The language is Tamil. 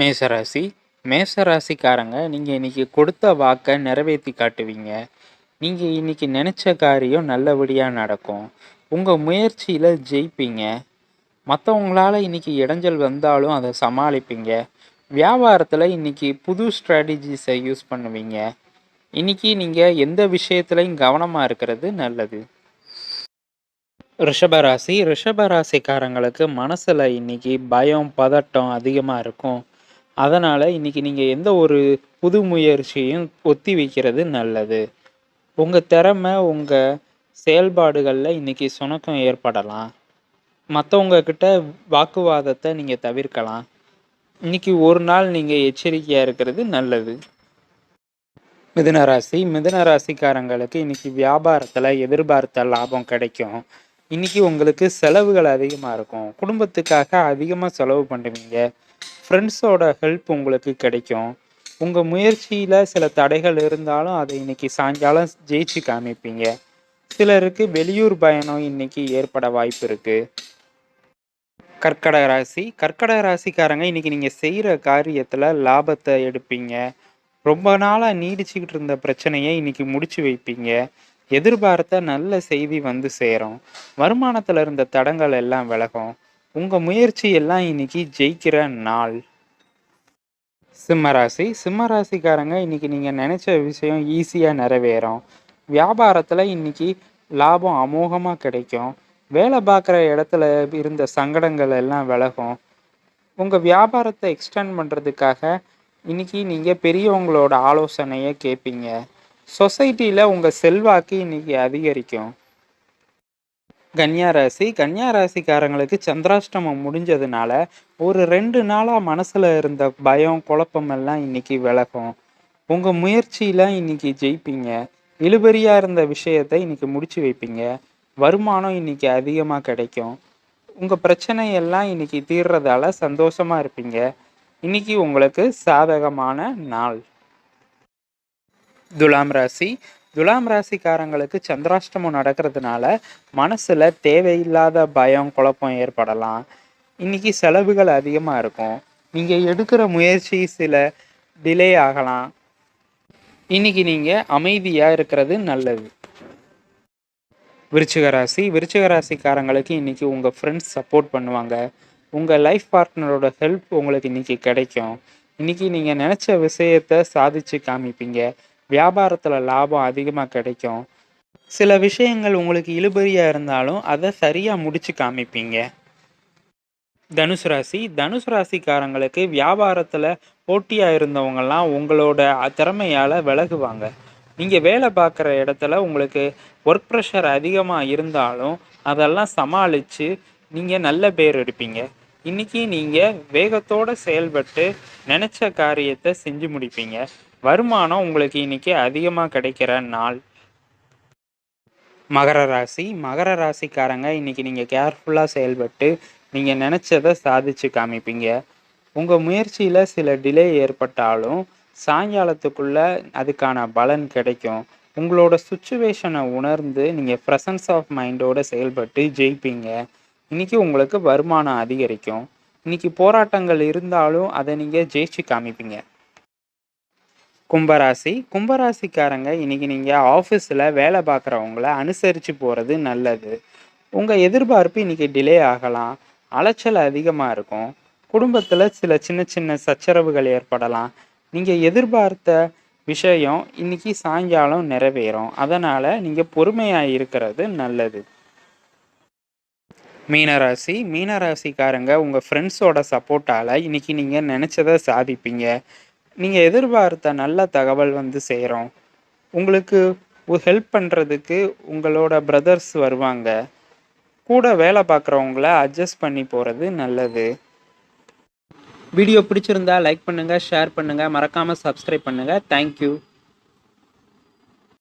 மேசராசி. மேசராசிக்காரங்க நீங்கள் இன்னைக்கு கொடுத்த வாக்கை நிறைவேற்றி காட்டுவீங்க. நீங்கள் இன்னைக்கு நினச்ச காரியம் நல்லபடியாக நடக்கும். உங்கள் முயற்சியில் ஜெயிப்பீங்க. மற்றவங்களால இன்னைக்கு இடைஞ்சல் வந்தாலும் அதை சமாளிப்பீங்க. வியாபாரத்தில் இன்னைக்கு புது ஸ்ட்ராட்டஜிஸை யூஸ் பண்ணுவீங்க. இன்னைக்கு நீங்கள் எந்த விஷயத்துலையும் கவனமாக இருக்கிறது நல்லது. ரிஷபராசி. ரிஷபராசிக்காரங்களுக்கு மனசில் இன்னைக்கு பயம் பதட்டம் அதிகமாக இருக்கும். அதனால் இன்னைக்கு நீங்கள் எந்த ஒரு புது முயற்சியும் ஒத்தி வைக்கிறது நல்லது. உங்கள் திறமை உங்கள் செயல்பாடுகளில் இன்றைக்கி சுணக்கம் ஏற்படலாம். மற்றவங்க கிட்ட வாக்குவாதத்தை நீங்கள் தவிர்க்கலாம். இன்னைக்கு ஒரு நாள் நீங்கள் எச்சரிக்கையாக இருக்கிறது நல்லது. மிதனராசி மிதனராசிக்காரங்களுக்கு இன்னைக்கு வியாபாரத்தில் எதிர்பார்த்த லாபம் கிடைக்கும். இன்னைக்கு உங்களுக்கு செலவுகள் அதிகமாக இருக்கும். குடும்பத்துக்காக அதிகமாக செலவு பண்ணுவீங்க. ஃப்ரெண்ட்ஸோட ஹெல்ப் உங்களுக்கு கிடைக்கும். உங்கள் முயற்சியில் சில தடைகள் இருந்தாலும் அதை இன்னைக்கு சாயங்காலம் ஜெயிச்சு காமிப்பீங்க. சிலருக்கு வெளியூர் பயணம் இன்னைக்கு ஏற்பட வாய்ப்பு இருக்கு. கர்க்கடக ராசி. கற்கடக ராசிக்காரங்க இன்னைக்கு நீங்கள் செய்கிற காரியத்தில் லாபத்தை எடுப்பீங்க. ரொம்ப நாளாக நீடிச்சுக்கிட்டு இருந்த பிரச்சனையை இன்னைக்கு முடிச்சு வைப்பீங்க. எதிர்பார்த்த நல்ல செய்தி வந்து சேரும். வருமானத்தில் இருந்த தடங்கள் எல்லாம் விலகும். உங்கள் முயற்சி எல்லாம் இன்னைக்கு ஜெயிக்கிற நாள். சிம்மராசி. சிம்மராசிக்காரங்க இன்னைக்கு நீங்கள் நினச்ச விஷயம் ஈஸியாக நிறைவேறும். வியாபாரத்தில் இன்னைக்கு லாபம் அமோகமாக கிடைக்கும். வேலை பார்க்குற இடத்துல இருந்த சங்கடங்கள் எல்லாம் விலகும். உங்கள் வியாபாரத்தை எக்ஸ்டெண்ட் பண்ணுறதுக்காக இன்னைக்கு நீங்கள் பெரியவங்களோட ஆலோசனையை கேட்பீங்க. சொசைட்டியில் உங்கள் செல்வாக்கு இன்னைக்கு அதிகரிக்கும். கன்னியா ராசி கன்னியா ராசிக்காரங்களுக்கு சந்திராஷ்டமம் முடிஞ்சதுனால ஒரு ரெண்டு நாளாக மனசில் இருந்த பயம் குழப்பம் எல்லாம் இன்னைக்கு விலகும். உங்கள் முயற்சியில் இன்னைக்கு ஜெயிப்பீங்க. இழுபறியாக இருந்த விஷயத்தை இன்னைக்கு முடிச்சு வைப்பீங்க. வருமானம் இன்னைக்கு அதிகமாக கிடைக்கும். உங்கள் பிரச்சனையெல்லாம் இன்னைக்கு தீர்றதால சந்தோஷமாக இருப்பீங்க. இன்னைக்கு உங்களுக்கு சாதகமான நாள். துலாம் ராசி துலாம் ராசிக்காரங்களுக்கு சந்திராஷ்டமம் நடக்கிறதுனால மனசுல தேவையில்லாத பயம் குழப்பம் ஏற்படலாம். இன்னைக்கு செலவுகள் அதிகமாக இருக்கும். நீங்கள் எடுக்கிற முயற்சி சில டிலே ஆகலாம். இன்னைக்கு நீங்கள் அமைதியாக இருக்கிறது நல்லது. விருச்சிக ராசி விருச்சிக ராசிக்காரங்களுக்கு இன்னைக்கு உங்கள் ஃப்ரெண்ட்ஸ் சப்போர்ட் பண்ணுவாங்க. உங்கள் லைஃப் பார்ட்னரோட ஹெல்ப் உங்களுக்கு இன்னைக்கு கிடைக்கும். இன்னைக்கு நீங்கள் நினச்ச விஷயத்த சாதிச்சு காமிப்பீங்க. வியாபாரத்தில் லாபம் அதிகமாக கிடைக்கும். சில விஷயங்கள் உங்களுக்கு இழுபறியாக இருந்தாலும் அதை சரியாக முடிச்சு காமிப்பீங்க. தனுசு ராசி தனுசு ராசிக்காரங்களுக்கு வியாபாரத்தில் போட்டியாக இருந்தவங்கெல்லாம் உங்களோட திறமையால் விலகுவாங்க. நீங்கள் வேலை பார்க்குற இடத்துல உங்களுக்கு ஒர்க் ப்ரெஷர் அதிகமாக இருந்தாலும் அதெல்லாம் சமாளித்து நீங்கள் நல்ல பேர் எடுப்பீங்க. இன்னைக்கு நீங்கள் வேகத்தோடு செயல்பட்டு நினச்ச காரியத்தை செஞ்சு முடிப்பீங்க. வருமானம் உங்களுக்கு இன்னைக்கு அதிகமாக கிடைக்கிற நாள். மகர ராசி. மகர ராசிக்காரங்க இன்னைக்கு நீங்கள் கேர்ஃபுல்லாக செயல்பட்டு நீங்கள் நினச்சதை சாதிச்சு காமிப்பீங்க. உங்கள் முயற்சியில் சில டிலே ஏற்பட்டாலும் சாயங்காலத்துக்குள்ள அதுக்கான பலன் கிடைக்கும். உங்களோட சுச்சுவேஷனை உணர்ந்து நீங்கள் ப்ரெசன்ஸ் ஆஃப் மைண்டோட செயல்பட்டு ஜெயிப்பீங்க. இன்னைக்கு உங்களுக்கு வருமானம் அதிகரிக்கும். இன்னைக்கு போராட்டங்கள் இருந்தாலும் அதை நீங்கள் ஜெயிச்சு காமிப்பீங்க. கும்பராசி. கும்பராசிக்காரங்க இன்னைக்கு நீங்கள் ஆஃபீஸில் வேலை பார்க்குறவங்கள அனுசரித்து போகிறது நல்லது. உங்கள் எதிர்பார்ப்பு இன்னைக்கு டிலே ஆகலாம். அலைச்சல் அதிகமாக இருக்கும். குடும்பத்தில் சில சின்ன சின்ன சச்சரவுகள் ஏற்படலாம். நீங்கள் எதிர்பார்த்த விஷயம் இன்னைக்கு சாயங்காலம் நிறைவேறும். அதனால் நீங்கள் பொறுமையாக இருக்கிறது நல்லது. மீனராசி. மீனராசிக்காரங்க உங்கள் ஃப்ரெண்ட்ஸோட சப்போர்ட்டால் இன்றைக்கி நீங்கள் நினச்சதை சாதிப்பீங்க. நீங்கள் எதிர்பார்த்த நல்ல தகவல் வந்து சேரும். உங்களுக்கு ஹெல்ப் பண்ணுறதுக்கு உங்களோட பிரதர்ஸ் வருவாங்க. கூட வேலை பார்க்குறவங்கள அட்ஜஸ்ட் பண்ணி போகிறது நல்லது. வீடியோ பிடிச்சிருந்தா லைக் பண்ணுங்கள் ஷேர் பண்ணுங்கள் மறக்காமல் சப்ஸ்கிரைப் பண்ணுங்கள் தேங்க்யூ